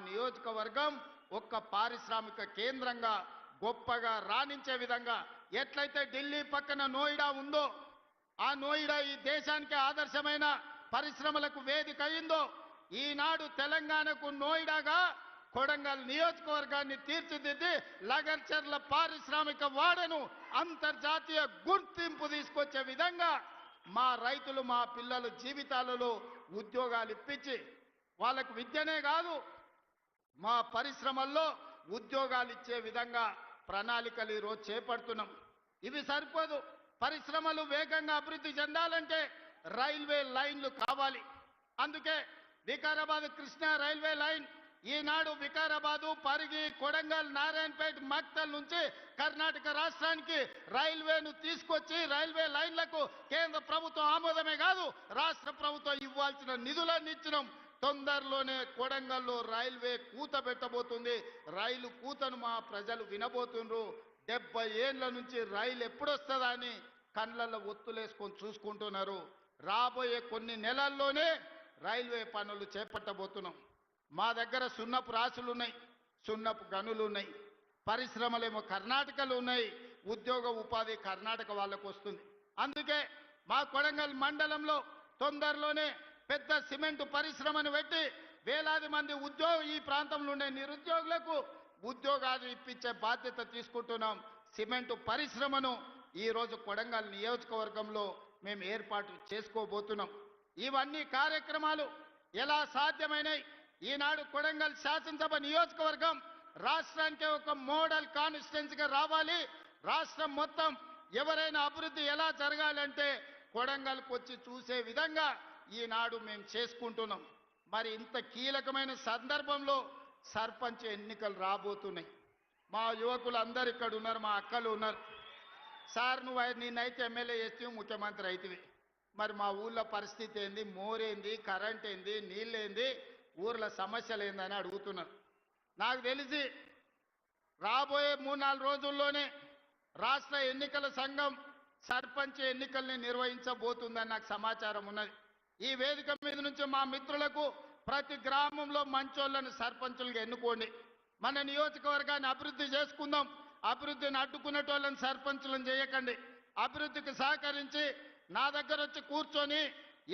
నియోజకవర్గం ఒక్క పారిశ్రామిక కేంద్రంగా గొప్పగా రాణించే విధంగా ఎట్లయితే ఢిల్లీ పక్కన నోయిడా ఉందో ఆ నోయిడా ఈ దేశానికి ఆదర్శమైన పరిశ్రమలకు వేదిక అయిందో ఈనాడు తెలంగాణకు నోయిడాగా కొడంగల్ నియోజకవర్గాన్ని తీర్చిదిద్ది లగర్చర్ల పారిశ్రామిక వాడను అంతర్జాతీయ గుర్తింపు తీసుకొచ్చే విధంగా మా రైతులు మా పిల్లల జీవితాలలో ఉద్యోగాలు ఇప్పించి వాళ్ళకు విద్యనే కాదు మా పరిశ్రమల్లో ఉద్యోగాలు ఇచ్చే విధంగా ప్రణాళికలు ఈరోజు చేపడుతున్నాం. ఇవి సరిపోదు. పరిశ్రమలు వేగంగా అభివృద్ధి చెందాలంటే రైల్వే లైన్లు కావాలి. అందుకే వికారాబాద్ కృష్ణా రైల్వే లైన్ ఈనాడు వికారాబాదు పరిగి కొడంగల్ నారాయణపేట మక్తల్ నుంచి కర్ణాటక రాష్ట్రానికి రైల్వేను తీసుకొచ్చి రైల్వే లైన్లకు కేంద్ర ప్రభుత్వం ఆమోదమే కాదు రాష్ట్ర ప్రభుత్వం ఇవ్వాల్సిన నిధులన్నీ ఇచ్చినాం. తొందరలోనే కొడంగల్లో రైల్వే కూత పెట్టబోతుంది. రైలు కూతను మా ప్రజలు వినబోతుండ్రు. డెబ్బై ఏళ్ళ నుంచి రైలు ఎప్పుడొస్తుందా అని కళ్ళల్లో ఒత్తులేసుకొని చూసుకుంటున్నారు. రాబోయే కొన్ని నెలల్లోనే రైల్వే పనులు చేపట్టబోతున్నాం. మా దగ్గర సున్నపు రాసులు ఉన్నాయి సున్నపు గనులు ఉన్నాయి పరిశ్రమలేమో కర్ణాటకలు ఉన్నాయి ఉద్యోగ ఉపాధి కర్ణాటక వాళ్ళకు వస్తుంది. అందుకే మా కొడంగల్ మండలంలో తొందరలోనే పెద్ద సిమెంట్ పరిశ్రమను పెట్టి వేలాది మంది ఉద్యోగ ఈ ప్రాంతంలో ఉండే నిరుద్యోగులకు ఉద్యోగాలు ఇప్పించే బాధ్యత తీసుకుంటున్నాం. సిమెంటు పరిశ్రమను ఈరోజు కొడంగల్ నియోజకవర్గంలో మేము ఏర్పాటు చేసుకోబోతున్నాం. ఇవన్నీ కార్యక్రమాలు ఎలా సాధ్యమైనాయి? ఈనాడు కొడంగల్ శాసనసభ నియోజకవర్గం రాష్ట్రానికి ఒక మోడల్ కాన్స్టిట్యున్సీగా రావాలి. రాష్ట్రం మొత్తం ఎవరైనా అభివృద్ధి ఎలా జరగాలంటే కొడంగల్కి వచ్చి చూసే విధంగా ఈనాడు మేము చేసుకుంటున్నాం. మరి ఇంత కీలకమైన సందర్భంలో సర్పంచ్ ఎన్నికలు రాబోతున్నాయి. మా యువకులు అందరు ఇక్కడ ఉన్నారు మా అక్కలు ఉన్నారు. సార్ నువ్వు అయి- నిన్నైతే ఎమ్మెల్యే చేస్తే ముఖ్యమంత్రి అవుతుంది మరి మా ఊళ్ళో పరిస్థితి ఏంది? మోరేంది? కరెంట్ ఏంది నీళ్ళేంది? ఊర్ల సమస్యలు ఏందని అడుగుతున్నారు. నాకు తెలిసి రాబోయే మూడు నాలుగు రోజుల్లోనే రాష్ట్ర ఎన్నికల సంఘం సర్పంచ్ ఎన్నికల్ని నిర్వహించబోతుందని నాకు సమాచారం ఉన్నది. ఈ వేదిక మీద నుంచి మా మిత్రులకు ప్రతి గ్రామంలో మంచోళ్ళని సర్పంచులుగా ఎన్నుకోండి. మన నియోజకవర్గాన్ని అభివృద్ధి చేసుకుందాం. అభివృద్ధిని అడ్డుకునేటోళ్ళని సర్పంచులను చేయకండి. అభివృద్ధికి సహకరించి నా దగ్గర వచ్చి కూర్చొని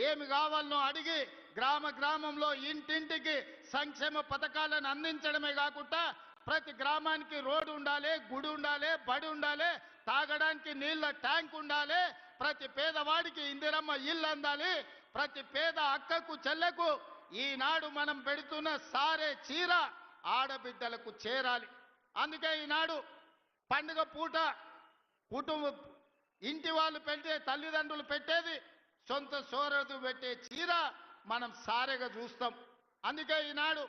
ఏమి కావాలనో అడిగి గ్రామ గ్రామంలో ఇంటింటికి సంక్షేమ పథకాలను అందించడమే కాకుండా ప్రతి గ్రామానికి రోడ్డు ఉండాలి గుడి ఉండాలి బడి ఉండాలి తాగడానికి నీళ్ళ ట్యాంక్ ఉండాలి ప్రతి పేదవాడికి ఇందిరమ్మ ఇల్లు అందాలి ప్రతి పేద అక్కకు చెల్లెకు ఈనాడు మనం పెడుతున్న సారే చీర ఆడబిడ్డలకు చేరాలి. అందుకే ఈనాడు పండుగ పూట కుటుంబ ఇంటి వాళ్ళు పెట్టే తల్లిదండ్రులు పెట్టేది సొంత సోరదు పెట్టే చీర మనం సారెగా చూస్తాం. అందుకే ఈనాడు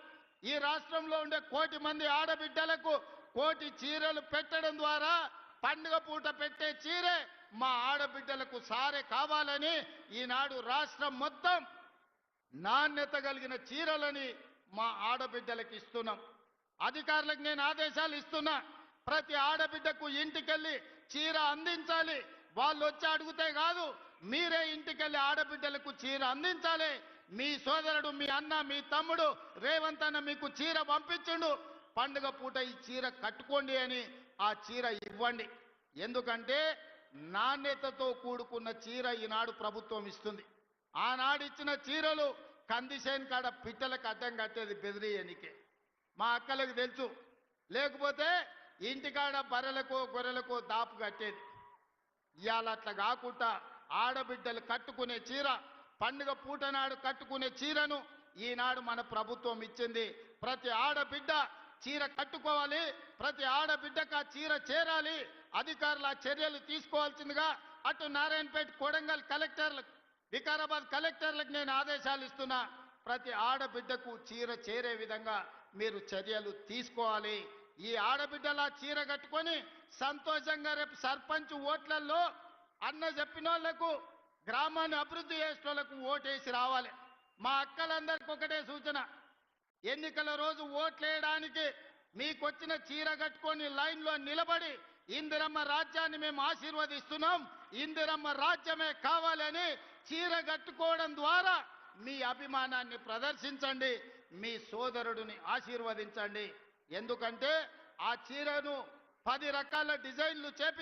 ఈ రాష్ట్రంలో ఉండే కోటి మంది ఆడబిడ్డలకు కోటి చీరలు పెట్టడం ద్వారా పండుగ పూట పెట్టే చీరే మా ఆడబిడ్డలకు సారే కావాలని ఈనాడు రాష్ట్రం మొత్తం నాణ్యత కలిగిన చీరలని మా ఆడబిడ్డలకు ఇస్తున్నాం. అధికారులకు నేను ఆదేశాలు ఇస్తున్నా. ప్రతి ఆడబిడ్డకు ఇంటికెళ్ళి చీర అందించాలి. వాళ్ళు వచ్చి అడిగితే కాదు మీరే ఇంటికెళ్ళి ఆడబిడ్డలకు చీర అందించాలి. మీ సోదరుడు మీ అన్న మీ తమ్ముడు రేవంత్ అన్న మీకు చీర పంపించుండు. పండుగ పూట ఈ చీర కట్టుకోండి అని ఆ చీర ఇవ్వండి. ఎందుకంటే నాణ్యతతో కూడుకున్న చీర ఈనాడు ప్రభుత్వం ఇస్తుంది. ఆనాడు ఇచ్చిన చీరలు కందిసేన్ కాడ పిట్టలకు అడ్డం కట్టేది బెదిరియనికే మా అక్కలకు తెలుసు. లేకపోతే ఇంటికాడ బర్రెలకో గొర్రెలకో దాపు కట్టేది. ఇవాళ అట్లా కాకుండా ఆడబిడ్డలు కట్టుకునే చీర పండుగ పూటనాడు కట్టుకునే చీరను ఈనాడు మన ప్రభుత్వం ఇచ్చింది. ప్రతి ఆడబిడ్డ చీర కట్టుకోవాలి. ప్రతి ఆడబిడ్డకు ఆ చీర చేరాలి. అధికారులు ఆ చర్యలు తీసుకోవాల్సిందిగా అటు నారాయణపేట కొడంగల్ కలెక్టర్లకు వికారాబాద్ కలెక్టర్లకు నేను ఆదేశాలు ఇస్తున్నా. ప్రతి ఆడబిడ్డకు చీర చేరే విధంగా మీరు చర్యలు తీసుకోవాలి. ఈ ఆడబిడ్డలా చీర కట్టుకొని సంతోషంగా రేపు సర్పంచ్ ఓట్లలో అన్న చెప్పిన వాళ్ళకు గ్రామాన్ని అభివృద్ధి చేసిన వాళ్ళకు ఓటేసి రావాలి. మా అక్కలందరికీ ఒకటే సూచన. ఎన్నికల రోజు ఓట్లేయడానికి మీకొచ్చిన చీర కట్టుకొని లైన్లో నిలబడి ఇందిరమ్మ రాజ్యాన్ని మేము ఆశీర్వదిస్తున్నాం ఇందిరమ్మ రాజ్యమే కావాలని చీర కట్టుకోవడం ద్వారా మీ అభిమానాన్ని ప్రదర్శించండి మీ సోదరుడిని ఆశీర్వదించండి. ఎందుకంటే ఆ చీరను పది రకాల డిజైన్లు చేపి